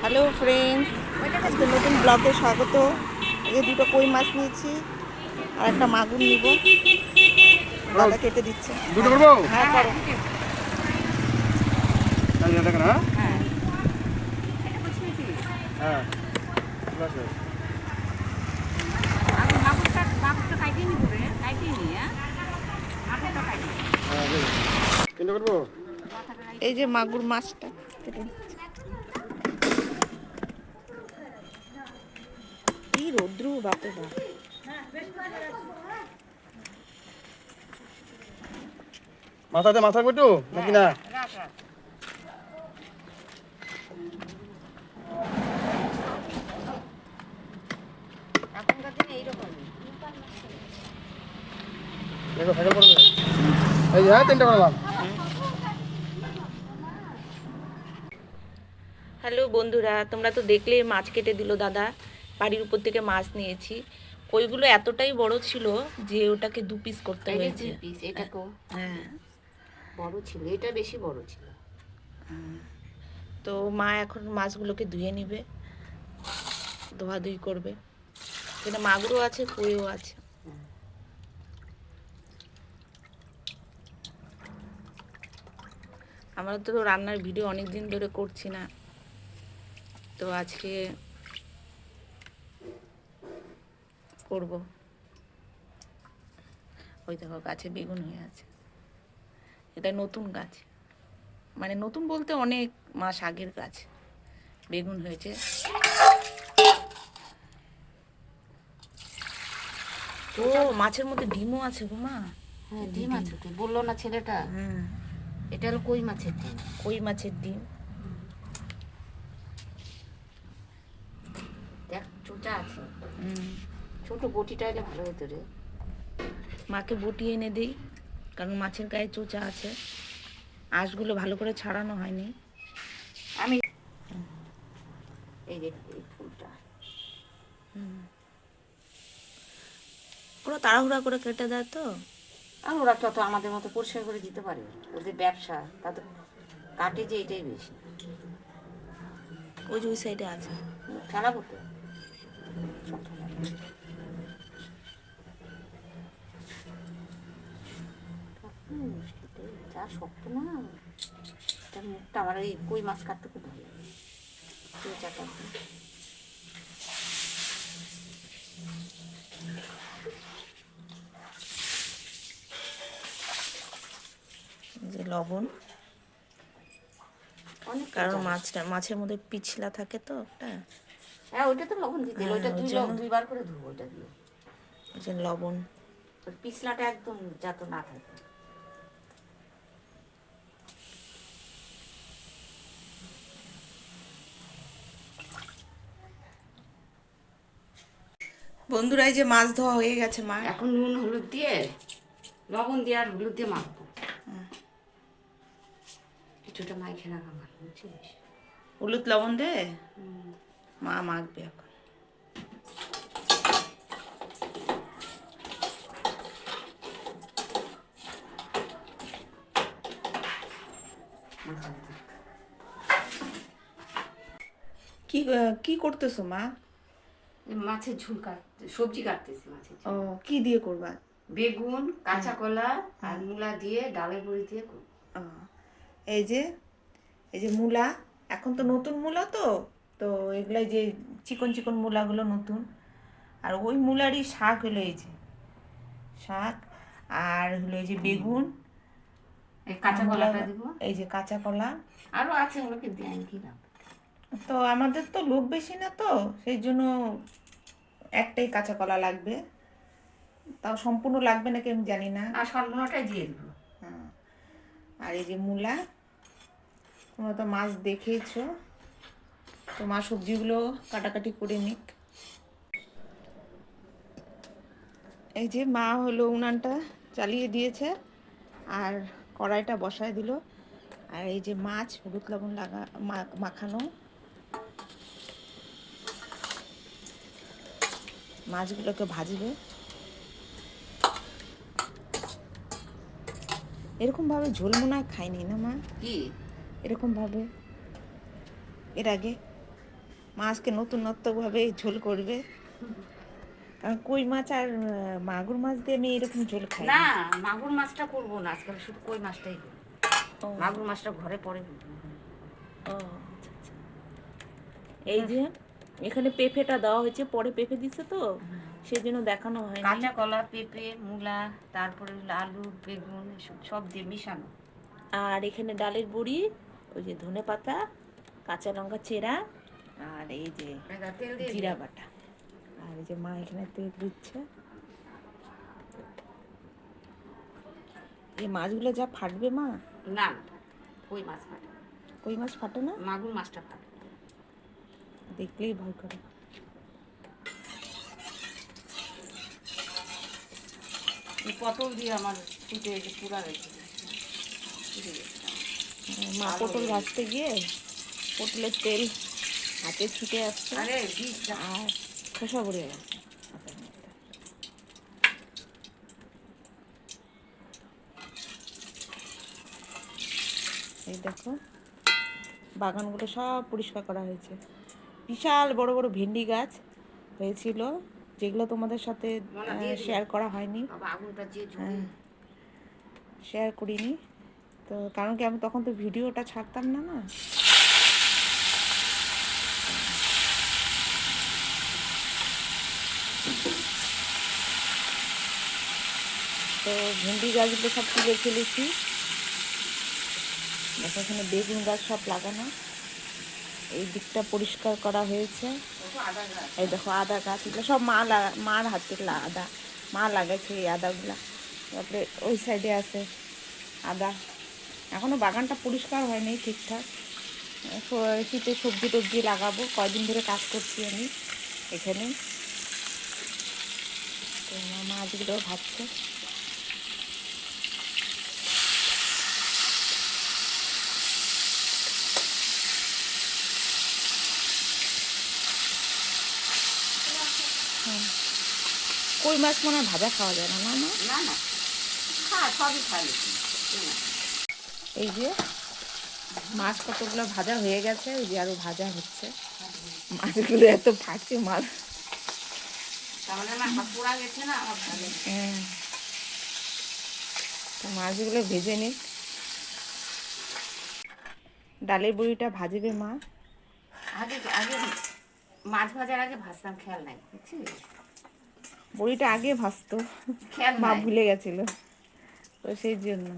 Hello friends আজকে নতুন ব্লগে স্বাগত। এই দুটো কই মাছ নিয়েছি আর একটা মাগুর নিব। দাদা কেটে দিচ্ছে। দুটো করব? হ্যাঁ করো। হ্যাঁ? হ্যাঁ। হ্যাঁ। তিনটে করব? এই যে মাগুর মাছটা কেটে দিচ্ছে কি রৌদ্র বাপে বাপ। মাথাতে মাথা করতো নাকি না? দেখো সাইকেল পড়বে এই যে হ্যাঁ তিনটে করলাম হ্যালো বন্ধুরা তোমরা তো দেখলে মাছ কেটে দিল দাদা। বাড়ির উপর থেকে মাছ নিয়েছি। ওইগুলো এতটাই বড় ছিল যে ওটাকে দু পিস করতে হয়েছে। হ্যাঁ। বড় ছিল এটা বেশি বড় ছিল। তো মা এখন মাছগুলোকে ধুয়ে নিবে ধোয়াধুয়ি করবে। এখানে মাগুরও আছে কইও আছে। আমরা তো রান্নার ভিডিও অনেক দিন ধরে করছি না। তো আজকে করব। ওই দেখো গাছে বেগুন হয়ে আছে। এটা নতুন গাছ। মানে নতুন বলতে অনেক মাস আগের গাছ। বেগুন হয়েছে। ও মাছের মধ্যে ডিমও আছে গো মা। হ্যাঁ ডিম। আছে তো। বলল না ছেলেটা? হ্যাঁ। এটা হলো কই মাছের ডিম? কই মাছের ডিম? দেখ চোচা আছে। হুম। ছোট বটিটা এলে ভালো হতো রে। মাকে বটি এনে দিই কারণ মাছের গায়ে চোচা আছে। আঁশগুলো ভালো করে ছাড়ানো হয়নি। আমি এই যে এই ফুলটা। ওরা তাড়াহুড়া করে কেটে দেয় তো। আর ওরা তত আমাদের মতো পরিষ্কার করে দিতে পারে। ওদের ব্যবসা তাদের কাটে যে এটাই বেশি। ওই যে ওই সাইডে আছে। খেলা করতে যা শক্ত না। তার মুখটা আমার এই কই মাছ কাটতে খুব ভালো লাগে চোচা কাটতে যে লবণ। অনেক কারণ মাছটা মাছের মধ্যে পিছলা থাকে তো একটা। হ্যাঁ ওইটা তো লবণ দিতে ওইটা হ্যাঁ, দুই দুইবার করে ধুবো ওইটা দিয়ে ওই যে লবণ। পিছলাটা একদম যাতে না থাকে। বন্ধুরা এই যে মাছ ধোয়া হয়ে গেছে মা। এখন নুন হলুদ দিয়ে লবণ দিয়ে আর হলুদ দিয়ে মাখবো। কিছুটা মাইখে রাখা ভালো বুঝছিস? হলুদ লবণ দে মা মাখবে এখন। কি কি করতেছো মা? মাছের ঝোল কাটতে সবজি কাটতেছি মাছের ও কি দিয়ে করবা? বেগুন কাঁচা কলা আর মূলা দিয়ে ডালের বড়ি দিয়ে করব। এই যে এই যে মূলা এখন তো নতুন মূলা তো তো এগুলাই যে চিকন চিকন মূলাগুলো নতুন। আর ওই মূলারই শাক হলো এই যে শাক আর হলো এই যে বেগুন। কাঁচা কলাটা দিব? এই যে কাঁচা কলা। আরও আছে ওগুলোকে দিয়ে কি লাভ? তো আমাদের তো লোক বেশি না তো সেই জন্য একটাই কাঁচা কলা লাগবে। তাও সম্পূর্ণ লাগবে নাকি আমি জানি না। আর সর্বনাটাই দিয়ে দিব। হ্যাঁ। আর এই যে মূলা তোমরা তো মাছ দেখেইছো। তো মা সবজিগুলো কাটাকাটি করে নিক। এই যে মা হলো উনানটা চালিয়ে দিয়েছে আর কড়াইটা বসায় দিল। আর এই যে মাছ হলুদ লবণ লাগা মা- মাখানো। মাছগুলোকে ভাজবে। এরকম ভাবে ঝোল মনে হয় খাইনি না মা? কি? এরকম ভাবে এর আগে মাছকে নতুনত্বভাবে ঝোল করবে। কারণ কই মাছ আর মাগুর মাছ দিয়ে আমি এরকম ঝোল খাই না মাগুর মাছটা করব না। আজকাল শুধু কই মাছটাই মাগুর মাছটা ঘরে পরে ও, আচ্ছা, আচ্ছা। এই যে এখানে পেঁপেটা দেওয়া হয়েছে পরে পেঁপে দিছে তো সেই জন্য দেখানো হয়নি। কাঁচা কলা পেঁপে মূলা তারপরে আলু বেগুন সব দিয়ে মিশানো। আর এখানে ডালের বড়ি ওই যে ধনে পাতা কাঁচা লঙ্কা চেরা আর এই যে জিরা বাটা। আর এই যে মা এখানে তেল দিচ্ছে। এই মাছগুলো যা ফাটবে মা? না না কই মাছ ফাটে? কই মাছ ফাটে না? মাগুর মাছটা ফাটে। দেখলেই ভয় করে। পটল দিয়ে আমার ফুটে পুরা গেছে মা পটল ভাজতে গিয়ে পটলের তেল হাতে ছুটে আসছে। আরে আর খোসা পড়ে গেছে। এই দেখো বাগানগুলো সব পরিষ্কার করা হয়েছে। বিশাল বড় বড় ভেন্ডি গাছ হয়েছিল যেগুলো তোমাদের সাথে। শেয়ার করা হয়নি। ঝরে হ্যাঁ। শেয়ার করিনি। তো কারণ কি আমি তখন তো ভিডিওটা ছাড়তাম না না? তো ভেন্ডি গাছগুলো সব তুলে ফেলেছি। এখানে বেগুন গাছ সব লাগানো। এই দিকটা পরিষ্কার করা হয়েছে। এই দেখো আদা গাছ, এগুলো সব মা লাগা মার হাতের আদা। মা লাগাইছে এই আদাগুলা। তারপরে ওই সাইডে আছে আদা। এখনও বাগানটা পরিষ্কার হয়নি ঠিকঠাক। শীতে সবজি টবজি লাগাবো। কয়দিন ধরে কাজ করছি আমি এখানে। তো মা আজগুলো ভাবছে। কই মাছ মনে হয় ভাজা খাওয়া যায় না না না না। সবই খাই এই যে মাছ কতগুলো ভাজা হয়ে গেছে ওই যে আরও ভাজা হচ্ছে। মাছগুলো এত ফাটছে মাছ। না হ্যাঁ। তো মাছগুলো ভেজে নিক ডালের বড়িটা ভাজবে মা? আগে আগে মাছ ভাজার আগে ভাজতাম খেয়াল নাই। বুঝছিস? বড়িটা আগে ভাসতো মা ভুলে গেছিল। তো সেই জন্য।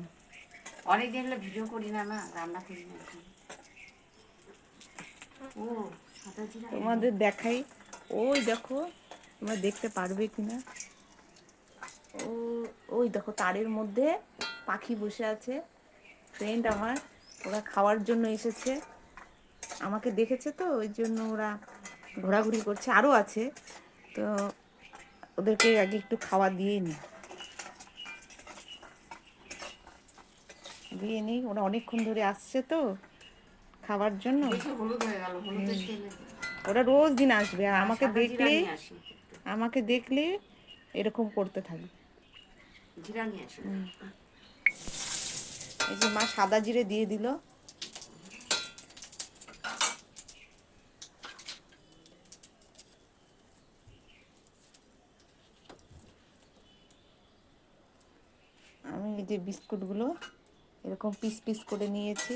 অনেক দিন হলো ভিডিও করি না না রান্না করি না ও তোমাদের দেখাই। ওই দেখো তোমরা দেখতে পারবে কিনা। ও ওই দেখো তারের মধ্যে পাখি বসে আছে। ফ্রেন্ড আমার ওরা খাওয়ার জন্য এসেছে। আমাকে দেখেছে তো ওই জন্য ওরা ঘোরাঘুরি করছে। আরও আছে। তো ওদেরকে আগে একটু খাওয়া দিয়ে নিই দিয়ে নিই ওরা অনেকক্ষণ ধরে আসছে তো খাওয়ার জন্য। ওরা রোজ দিন আসবে আর আমাকে দেখলে আমাকে দেখলে এরকম করতে থাকবে। এই যে মা সাদা জিরে দিয়ে দিল আমি এই যে বিস্কুটগুলো, এরকম পিস পিস করে নিয়েছি।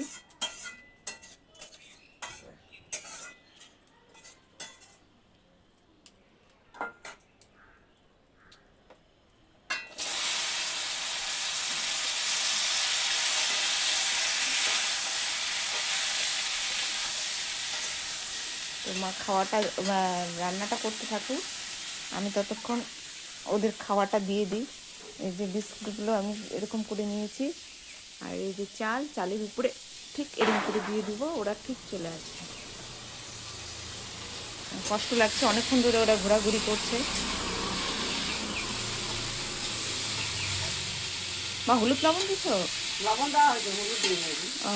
মা খাওয়াটা রান্নাটা করতে থাকুক আমি ততক্ষণ ওদের খাওয়াটা দিয়ে দিই। এই যে বিস্কুটগুলো আমি এরকম করে নিয়েছি। আর এই যে চাল চালের উপরে ঠিক এরকম করে দিয়ে দিব ওরা ঠিক চলে আসবে। কষ্ট লাগছে অনেকক্ষণ ধরে ওরা ঘোরাঘুরি করছে। বা হলুদ লবণ দিছো? লবণ দেওয়া হয়েছে হলুদ দিয়ে ও।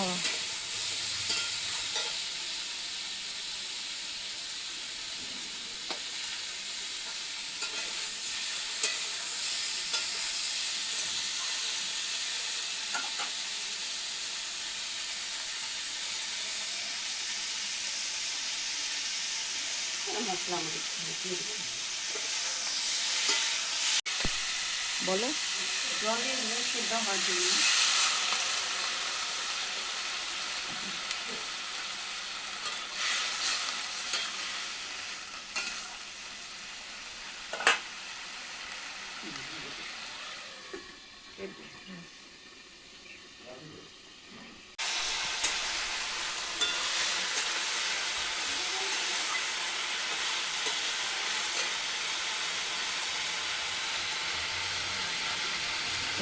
মশলা আমাদের বলো। জল দেবো সেদ্ধ হওয়ার জন্য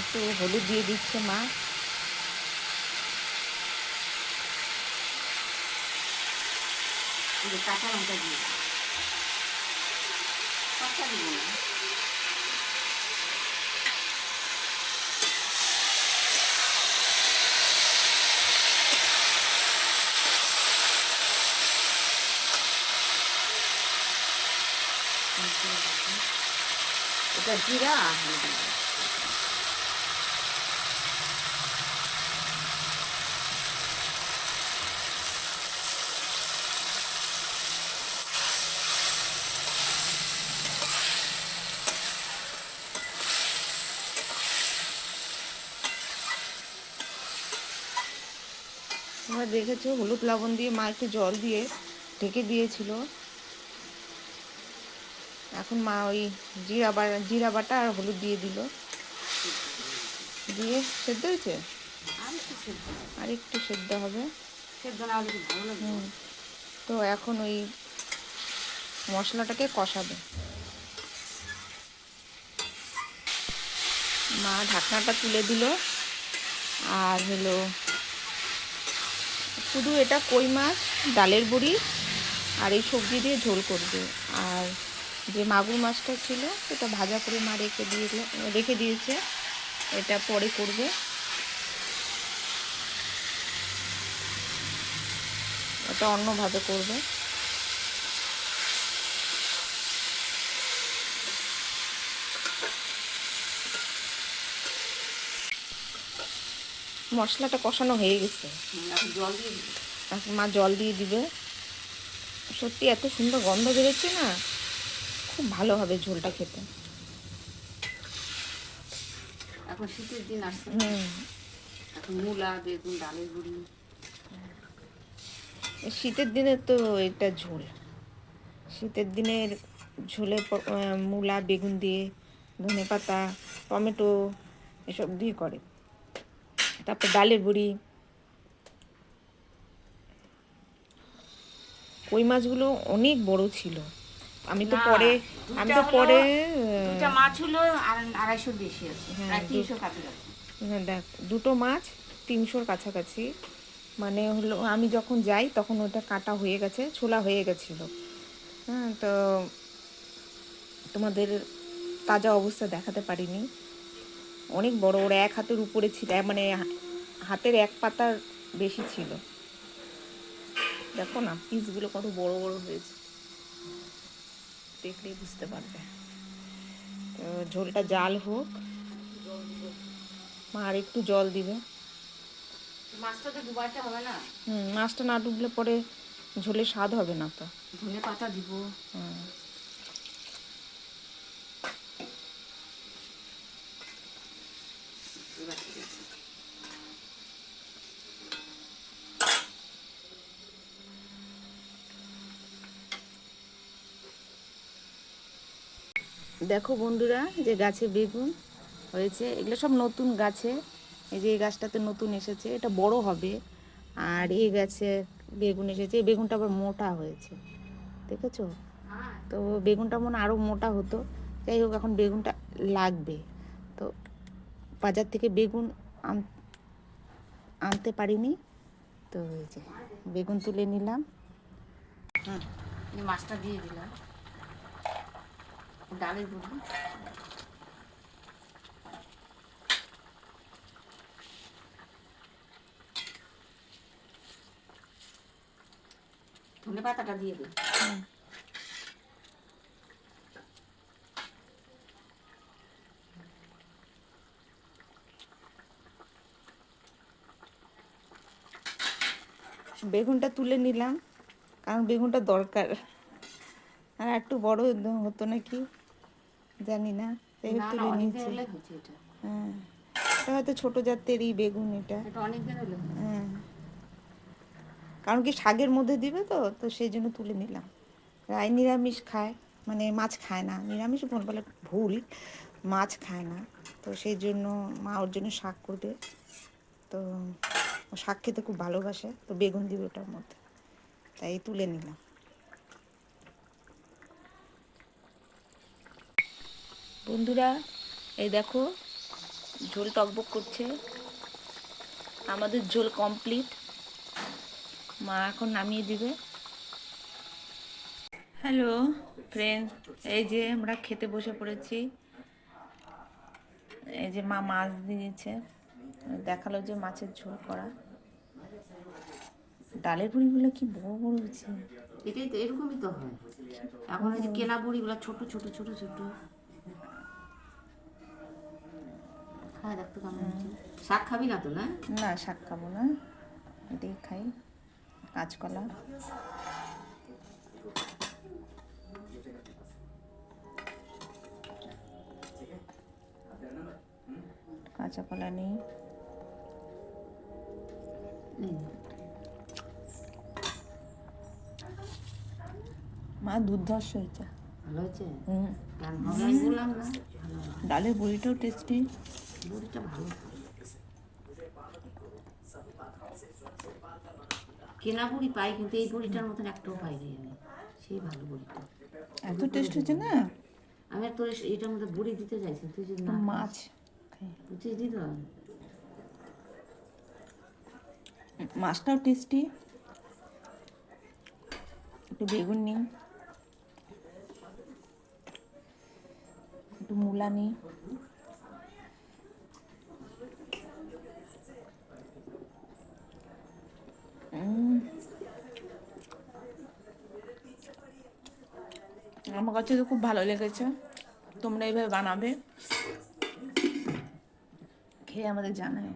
একটু হলুদ দিয়ে দিচ্ছে মা। কাঁচা লঙ্কা দিয়ে। কাঁচা দিব না এটা জিরা আর হলুদ তোমরা দেখেছ হলুদ লবণ দিয়ে মা একটু জল দিয়ে ঢেকে দিয়েছিল। এখন মা ওই জিরা বা জিরা বাটা আর হলুদ দিয়ে দিল। দিয়ে সেদ্ধ হয়েছে? আর একটু সেদ্ধ হবে। তো এখন ওই মশলাটাকে কষাবে। মা ঢাকনাটা তুলে দিল। আর হলো শুধু এটা কই মাছ, ডালের বড়ি আর এই সবজি দিয়ে ঝোল করবে। আর যে মাগুর মাছটা ছিল, সেটা ভাজা করে মা রেখে দিয়ে রেখে দিয়েছে। এটা পরে করবে। এটা অন্যভাবে করবে। মশলাটা কষানো হয়ে গেছে। জল দিয়ে মা জল দিয়ে দিবে। সত্যি এত সুন্দর গন্ধ বেরোচ্ছে না খুব ভালো হবে ঝোলটা খেতে। এখন শীতের দিন আসছে। হুম। এখন মূলা বেগুন ডালের গুঁড়ি। শীতের দিনে তো এটা ঝোল। শীতের দিনের ঝোলে মূলা বেগুন দিয়ে ধনে পাতা টমেটো এসব দিয়ে করে। তারপর ডালের বড়ি কই মাছগুলো অনেক বড় ছিল। আমি তো পরে আমি তো পরে দুটা মাছ হলো আর আড়াইশোর বেশি আছে হ্যাঁ, হ্যাঁ দেখ দুটো মাছ তিনশোর কাছাকাছি। মানে হলো আমি যখন যাই তখন ওটা কাটা হয়ে গেছে ছোলা হয়ে গেছিল। হ্যাঁ তো তোমাদের তাজা অবস্থা দেখাতে পারিনি। অনেক বড় ওরা এক হাতের উপরে ছিল মানে হাতের এক পাতার বেশি ছিল। দেখো না পিসগুলো কত বড় বড় হয়েছে। দেখলেই বুঝতে পারবে। তো ঝোলটা জাল হোক। মা আর একটু জল দিবে। মাছটা তো হবে না? হুম মাছটা না ডুবলে পরে ঝোলে স্বাদ হবে না তো। ধনে পাতা দিব। হুম। দেখো বন্ধুরা যে গাছে বেগুন হয়েছে, এগুলো সব নতুন গাছে। এই যে এই গাছটাতে নতুন এসেছে, এটা বড় হবে। আর এই গাছে বেগুন এসেছে, এই বেগুনটা আবার মোটা হয়েছে। দেখেছ? তো বেগুনটা মনে আরও মোটা হতো। যাই হোক, এখন বেগুনটা লাগবে। তো বাজার থেকে বেগুন আন- আনতে পারিনি। তো যে, বেগুন তুলে নিলাম। এই মাছটা দিয়ে দিলাম। ডালের গুঁড়ি। ধনে পাতাটা দিয়ে দিই। বেগুনটা তুলে নিলাম, কারণ বেগুনটা দরকার। আর একটু বড় হতো নাকি? জানি না হ্যাঁ হয়তো ছোট জাতেরই বেগুন এটা। হ্যাঁ কারণ কি শাকের মধ্যে দিবে তো তো সেই জন্য তুলে নিলাম। রায় নিরামিষ খায় মানে মাছ খায় না। নিরামিষ বল বলে ভুল মাছ খায় না। তো সেই জন্য মা ওর জন্য শাক করবে তো শাক খেতে খুব ভালোবাসে তো বেগুন দিবে ওটার মধ্যে। তাই তুলে নিলাম। বন্ধুরা এই দেখো ঝোল টকবক করছে। আমাদের ঝোল কমপ্লিট মা এখন নামিয়ে দিবে। হ্যালো ফ্রেন্ড এই যে আমরা খেতে বসে পড়েছি। এই যে মা মাছ দিয়েছে দেখাল যে মাছের ঝোল করা। ডালের বড়িগুলো কি বড় বড় হচ্ছে। এটাই তো এরকমই তো হয়। এখন ওই যে কেনা বড়িগুলো ছোট ছোট ছোট ছোট। খাই দেখতো কেমন শাক খাবি না তো না? না শাক খাব না। এটাই খাই। কাঁচকলা। কাঁচা কলা নেই। মা দুর্ধর্ষ হয়েছে। ভালো হয়েছে? ডালের বড়িটাও টেস্টি বড়িটা ভালো কেনা বড়ি পাই কিন্তু এই বড়িটার মতন একটাও পাই পাইনি আমি। সেই ভালো বড়িটা। এত টেস্ট হচ্ছে না? আমি আর তোর এটার মধ্যে বড়ি দিতে চাইছি তুই যদি না মাছ। বুঝিস দিত মাছটাও টেস্টি একটু বেগুন নিই। একটু মূলা নিই। আমার কাছে তো খুব ভালো লেগেছে। তোমরা এইভাবে বানাবে। খেয়ে আমাদের জানায়